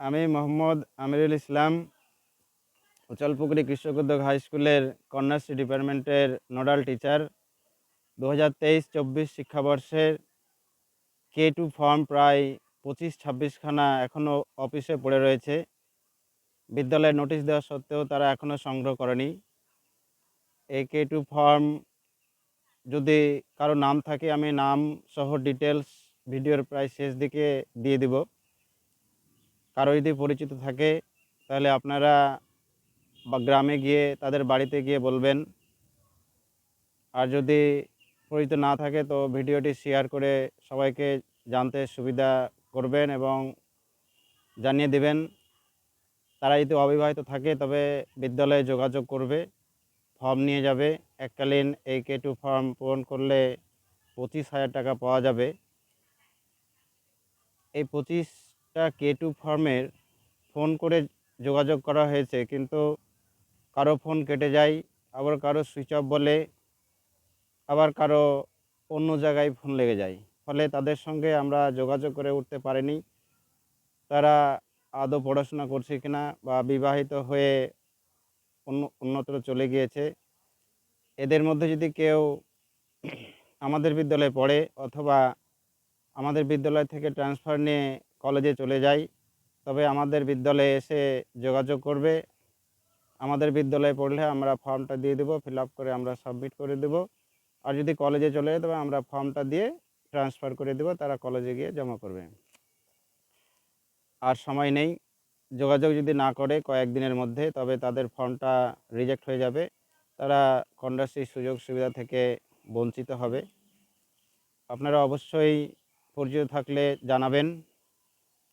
আমি মোহাম্মদ আমিরুল ইসলাম, উচালপুকুরি কৃষক উদ্যোগ হাই স্কুলের কন্যাশ্রী ডিপার্টমেন্টের নোডাল টিচার। দু হাজার তেইশ চব্বিশ শিক্ষাবর্ষের কে টু ফর্ম প্রায় পঁচিশ ছাব্বিশখানা এখনও অফিসে পড়ে রয়েছে। বিদ্যালয়ে নোটিশ দেওয়া সত্ত্বেও তারা এখনও সংগ্রহ করেনি। এই কে টু ফর্ম যদি কারও নাম থাকে, আমি নাম সহ ডিটেলস ভিডিওর প্রায় শেষ দিকে দিয়ে দিব। কারও যদি পরিচিত থাকে, তাহলে আপনারা বা গ্রামে গিয়ে তাদের বাড়িতে গিয়ে বলবেন। আর যদি পরিচিত না থাকে, তো ভিডিওটি শেয়ার করে সবাইকে জানতে সুবিধা করবেন এবং জানিয়ে দেবেন। তারা যদি অবিবাহিত থাকে, তবে বিদ্যালয়ে যোগাযোগ করবে, ফর্ম নিয়ে যাবে। এককালীন এই কে টু ফর্ম পূরণ করলে পঁচিশ হাজার টাকা পাওয়া যাবে। এই পঁচিশটা কে টু ফর্মের ফোন করে যোগাযোগ করা হয়েছে, কিন্তু কারও ফোন কেটে যায়, আবার কারও সুইচ অফ বলে, আবার কারও অন্য জায়গায় ফোন লেগে যায়। ফলে তাদের সঙ্গে আমরা যোগাযোগ করে উঠতে পারিনি। তারা আদৌ পড়াশোনা করছে কিনা বা বিবাহিত হয়ে অন্য, অন্যত্র চলে গিয়েছে। এদের মধ্যে যদি কেউ আমাদের বিদ্যালয়ে পড়ে অথবা আমাদের বিদ্যালয় থেকে ট্রান্সফার নিয়ে কলেজে চলে যায় তবে আমাদের বিদ্যালয়ে এসে যোগাযোগ করবে। আমাদের বিদ্যালয়ে পড়লে আমরা ফর্মটা দিয়ে দেবো ফিল করে আমরা সাবমিট করে দেব। আর যদি কলেজে চলে যায়, তবে আমরা ফর্মটা দিয়ে ট্রান্সফার করে দেব, তারা কলেজে গিয়ে জমা করবে। আর সময় নেই। যোগাযোগ যদি না করে কয়েকদিনের মধ্যে, তবে তাদের ফর্মটা রিজেক্ট হয়ে যাবে। তারা কন্যাশ্রীর সুযোগ সুবিধা থেকে বঞ্চিত হবে। আপনারা অবশ্যই পরিচিত থাকলে জানাবেন।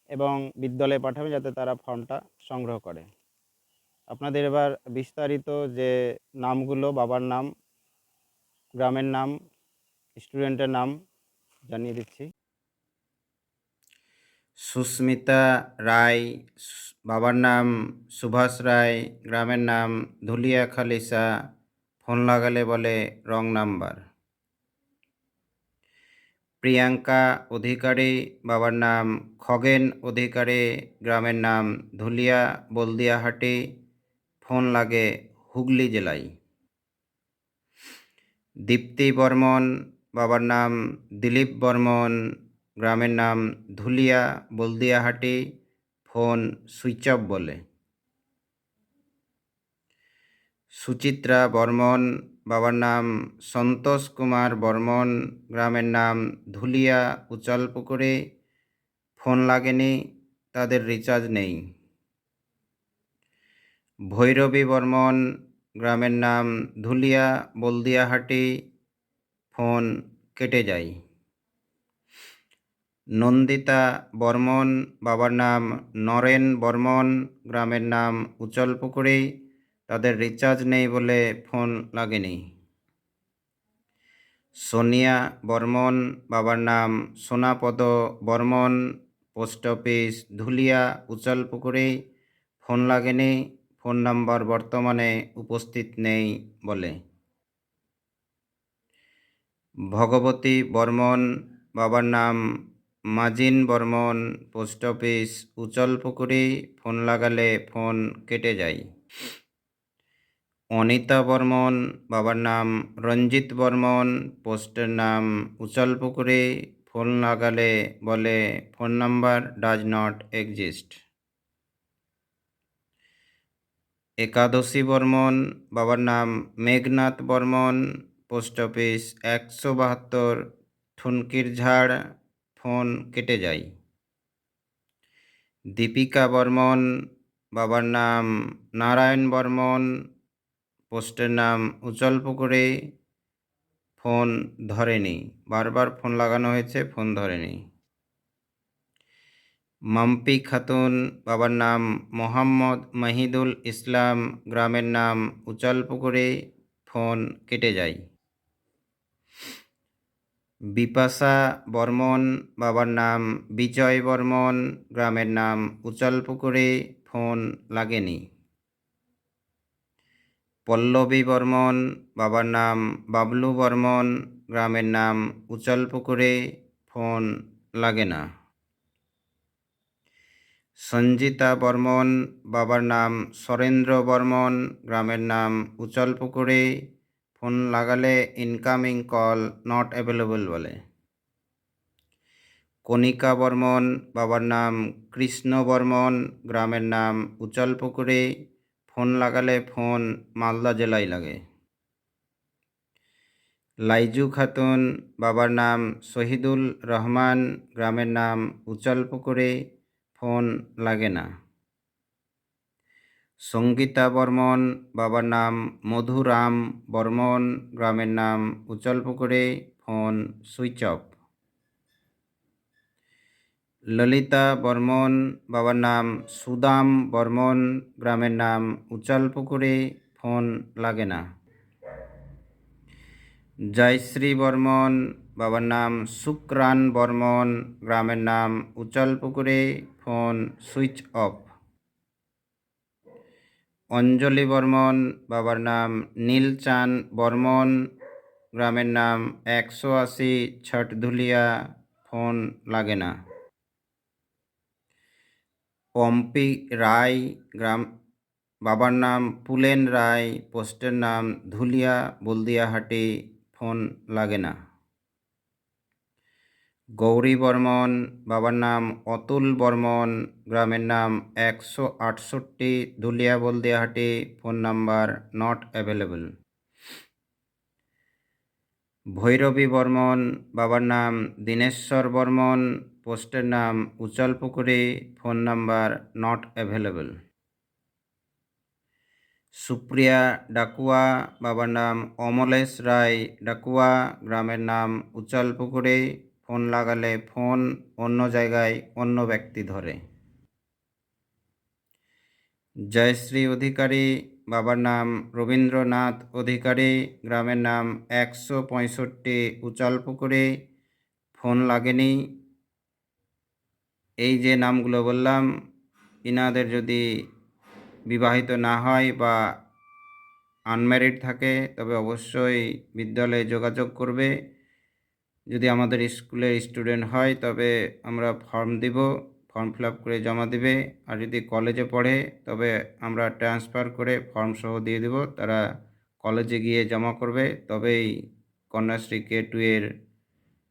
এবং বিদ্যালয়ে পাঠাবেন যাতে তারা ফর্মটা সংগ্রহ করে। আপনাদের এবার বিস্তারিত যে নামগুলো, বাবার নাম, গ্রামের নাম, স্টুডেন্টের নাম জানিয়ে দিচ্ছি। সুস্মিতা রায়, বাবার নাম সুভাষ রায়, গ্রামের নাম ধুলিয়া খালিসা, ফোন লাগালে বলে রং নাম্বার। প্রিয়াঙ্কা অধিকারী, বাবার নাম খগেন অধিকারী, গ্রামের নাম ধুলিয়া বলদিয়াহাটি, ফোন লাগে হুগলি জেলায়। দীপ্তি বর্মন, বাবার নাম দিলীপ বর্মন, গ্রামের নাম Dhulia Baldiahati, phone switch off বলে। সুচিত্রা বর্মন বাবার নাম সন্তোষ কুমার বর্মন, গ্রামের নাম ধুলিয়া উচলপুকুরে ফোন লাগেনি, তাদের রিচার্জ নেই। ভৈরবী বর্মন, গ্রামের নাম ধুলিয়া, বলদিয়াহাটি। ফোন কেটে যায়। নন্দিতা বর্মন, বাবার নাম নরেন বর্মন, গ্রামের নাম উচলপুকুরে তাদের রিচার্জ নেই বলে ফোন লাগেনি। সোনিয়া বর্মন, বাবার নাম সোনাপদ বর্মন, পোস্ট অফিস ধুলিয়া, উচলপুকুরে ফোন লাগেনি ফোন নাম্বার বর্তমানে উপস্থিত নেই বলে। ভগবতী বর্মন, বাবার নাম Majin Barman, post office Uchalpukuri phone লাগালে ফোন কেটে যায়। অনিতা বর্মন, বাবার নাম রঞ্জিত বর্মন, পোস্টের নাম উচলপুকুরি ফোন লাগালে বলে phone number does not exist. Ekadashi Barman, বাবার নাম মেঘনাথ বর্মন, পোস্ট অফিস একশো বাহাত্তর ঠুনকির ঝাড়, ফোন কেটে যায়। দীপিকা বর্মন, বাবার নাম নারায়ণ বর্মন পোস্টের নাম উজ্জ্বল উচলপুকুরে ফোন ধরেনি। বারবার ফোন লাগানো হয়েছে, ফোন ধরেনি। মাম্পি খাতুন, বাবার নাম মোহাম্মদ মাহিদুল ইসলাম, গ্রামের নাম উচলপুকুরে ফোন কেটে যায়। বিপাশা বর্মন, বাবার নাম বিজয় বর্মন, গ্রামের নাম উচলপুকুরে ফোন লাগেনি। পল্লবী বর্মন, বাবার নাম বাবলু বর্মন, গ্রামের নাম উচলপুকুরে ফোন লাগে না। সঞ্জিতা বর্মন, বাবার নাম সরেন্দ্র বর্মন, গ্রামের নাম উচলপুকুরে ফোন লাগালে ইনকামিং কল নট অ্যাভেলেবল বলে। কণিকা বর্মন, বাবার নাম কৃষ্ণ বর্মন, গ্রামের নাম উচলপুকুরে ফোন লাগালে ফোন মালদা জেলায় লাগে। লাইজু খাতুন বাবার নাম শহীদুল রহমান, গ্রামের নাম উচলপুকুরে ফোন লাগে না। সঙ্গীতা বর্মন বাবার নাম মধুরাম বর্মন, গ্রামের নাম উচলপুকুরে phone switch off. Lalita Barman বাবার নাম সুদাম বর্মন, গ্রামের নাম উচালপুকুরে ফোন লাগে না। জয়শ্রী বর্মন বাবার নাম শুক্রান বর্মন, গ্রামের নাম উচালপুকুরে phone switch off. Anjali Barman বাবার নাম নীলচান বর্মন, গ্রামের নাম একশো আশি ছটধুলিয়া, ফোন লাগে না। পম্পি রায়, গ্রাম, বাবার নাম পুলেন রায়, পোস্টের নাম ধুলিয়া, বলদিয়াহাটি ফোন লাগে না। গৌরী বর্মন, বাবার নাম অতুল বর্মন, গ্রামের নাম একশো আটষট্টি, Dhulia, Baldiahati phone number not available. Bhairabi Barman, বাবার নাম দীনেশ্বর বর্মন পোস্টের নাম Uchalpukuri phone number not available Supriya Dakua, বাবার নাম অমলেশ রায় ডাকুয়া, গ্রামের নাম উচলপুকুরে ফোন লাগালে ফোন অন্য জায়গায় অন্য ব্যক্তি ধরে। জয়শ্রী অধিকারী, বাবার নাম রবীন্দ্রনাথ অধিকারী, গ্রামের নাম একশো পঁয়ষট্টি উচালপুকুরে ফোন লাগেনি। এই যে নামগুলো বললাম, ইনাদের যদি বিবাহিত না হয় বা আনম্যারিড থাকে, তবে অবশ্যই বিদ্যালয়ে যোগাযোগ করবে। যদি আমাদের স্কুলের স্টুডেন্ট হয়, তবে আমরা ফর্ম দিব ফর্ম ফিল করে জমা দিবে। আর যদি কলেজে পড়ে, তবে আমরা ট্রান্সফার করে ফর্ম সহ দিয়ে দেব। তারা কলেজে গিয়ে জমা করবে, তবেই কন্যাশ্রী কে টু এর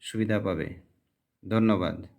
সুবিধা পাবে। ধন্যবাদ।